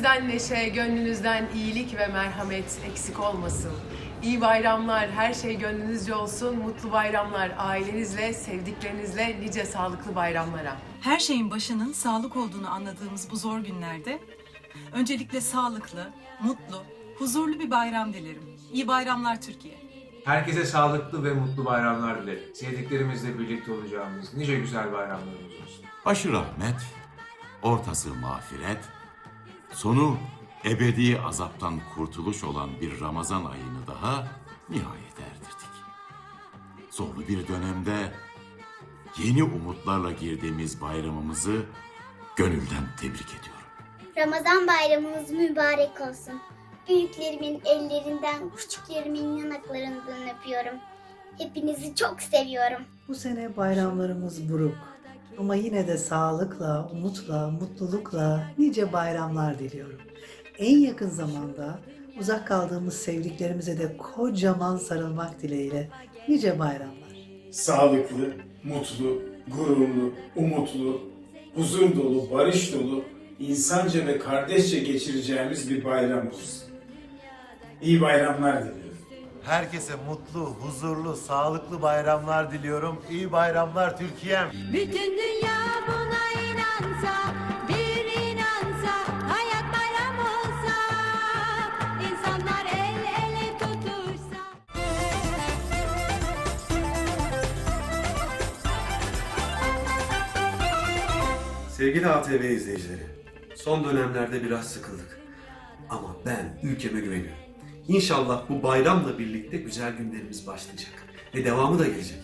Yüzünüzden neşe, gönlünüzden iyilik ve merhamet eksik olmasın. İyi bayramlar, her şey gönlünüzce olsun. Mutlu bayramlar ailenizle, sevdiklerinizle, nice sağlıklı bayramlara. Her şeyin başının sağlık olduğunu anladığımız bu zor günlerde öncelikle sağlıklı, mutlu, huzurlu bir bayram dilerim. İyi bayramlar Türkiye. Herkese sağlıklı ve mutlu bayramlar dilerim. Sevdiklerimizle birlikte olacağımız nice güzel bayramlarımız olsun. Başı rahmet, ortası mağfiret, sonu ebedi azaptan kurtuluş olan bir Ramazan ayını daha nihayet erdirdik. Zorlu bir dönemde yeni umutlarla girdiğimiz bayramımızı gönülden tebrik ediyorum. Ramazan bayramımız mübarek olsun. Büyüklerimin ellerinden, küçüklerimin yanaklarından öpüyorum. Hepinizi çok seviyorum. Bu sene bayramlarımız buruk. Ama yine de sağlıkla, umutla, mutlulukla nice bayramlar diliyorum. En yakın zamanda uzak kaldığımız sevdiklerimize de kocaman sarılmak dileğiyle nice bayramlar. sağlıklı, mutlu, gururlu, umutlu, huzur dolu, barış dolu, insanca ve kardeşçe geçireceğimiz bir bayram olsun. İyi bayramlar diliyorum. Herkese mutlu, huzurlu, sağlıklı bayramlar diliyorum. İyi bayramlar Türkiye'm. Bütün dünya buna inansa, bir inansa, hayat bayram olsa, insanlar el ele tutuşsa. Sevgili ATV izleyicileri, son dönemlerde biraz sıkıldık. Ama ben ülkeme güveniyorum. İnşallah bu bayramla birlikte güzel günlerimiz başlayacak. Ve devamı da gelecek.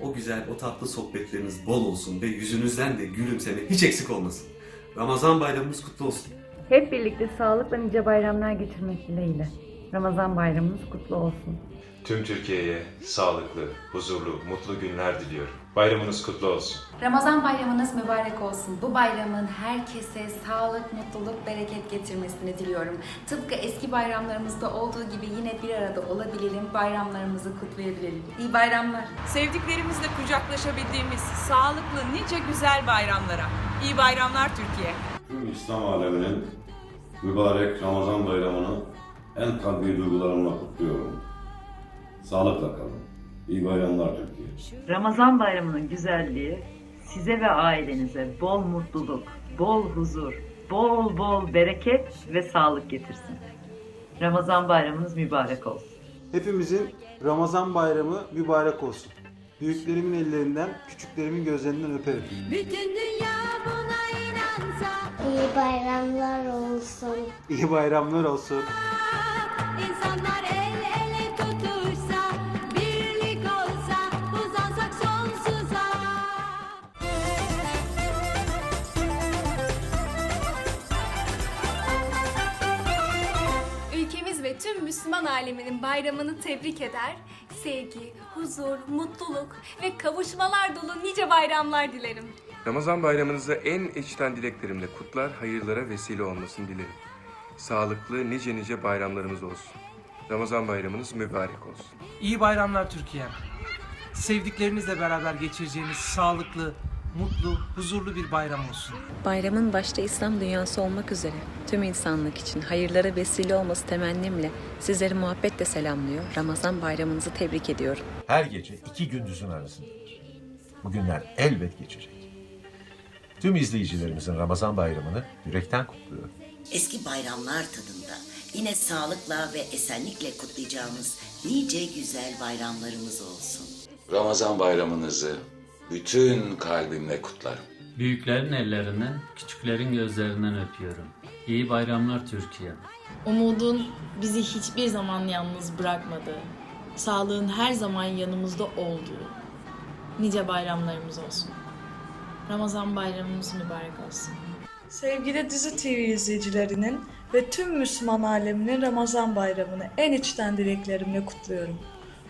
O güzel, o tatlı sohbetleriniz bol olsun ve yüzünüzden de gülümseme hiç eksik olmasın. Ramazan bayramımız kutlu olsun. Hep birlikte sağlıkla nice bayramlar geçirmek dileğiyle. Ramazan bayramımız kutlu olsun. Tüm Türkiye'ye sağlıklı, huzurlu, mutlu günler diliyorum. Bayramınız kutlu olsun. Ramazan bayramınız mübarek olsun. Bu bayramın herkese sağlık, mutluluk, bereket getirmesini diliyorum. Tıpkı eski bayramlarımızda olduğu gibi yine bir arada olabilelim, bayramlarımızı kutlayabilelim. İyi bayramlar. Sevdiklerimizle kucaklaşabildiğimiz sağlıklı nice güzel bayramlara. İyi bayramlar Türkiye. Tüm İslam aleminin mübarek Ramazan bayramını en kalbi duygularımla kutluyorum. Sağlıkla kalın. İyi bayramlar Türkiye. Ramazan bayramının güzelliği size ve ailenize bol mutluluk, bol huzur, bol bol bereket ve sağlık getirsin. Ramazan bayramınız mübarek olsun. Hepimizin Ramazan bayramı mübarek olsun. Büyüklerimin ellerinden, küçüklerimin gözlerinden öperim. Bütün İyi bayramlar olsun. İyi bayramlar olsun. insanlar el ele tutuşsa, birlik olsa, uzansak sonsuza. Ülkemiz ve tüm Müslüman aleminin bayramını tebrik eder. Sevgi, huzur, mutluluk ve kavuşmalar dolu nice bayramlar dilerim. Ramazan bayramınızı en içten dileklerimle kutlar, hayırlara vesile olmasını dilerim. Sağlıklı nice nice bayramlarımız olsun. Ramazan bayramınız mübarek olsun. İyi bayramlar Türkiye. Sevdiklerinizle beraber geçireceğiniz sağlıklı, mutlu, huzurlu bir bayram olsun. Bayramın başta İslam dünyası olmak üzere tüm insanlık için hayırlara vesile olması temennimle sizleri muhabbetle selamlıyor. Ramazan bayramınızı tebrik ediyorum. Her gece iki gündüzün arasındadır. Bu günler elbet geçecek. Tüm izleyicilerimizin Ramazan bayramını yürekten kutluyorum. Eski bayramlar tadında yine sağlıkla ve esenlikle kutlayacağımız nice güzel bayramlarımız olsun. Ramazan bayramınızı bütün kalbimle kutlarım. Büyüklerin ellerinden, küçüklerin gözlerinden öpüyorum. İyi bayramlar Türkiye. Umudun bizi hiçbir zaman yalnız bırakmadığı, sağlığın her zaman yanımızda olduğu nice bayramlarımız olsun. Ramazan bayramımız mübarek olsun. Sevgili Dizi TV izleyicilerinin ve tüm Müslüman aleminin Ramazan bayramını en içten dileklerimle kutluyorum.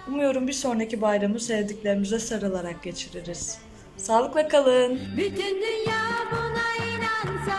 Umuyorum bir sonraki bayramı sevdiklerimize sarılarak geçiririz. Sağlıkla kalın. Bütün dünya buna inansa,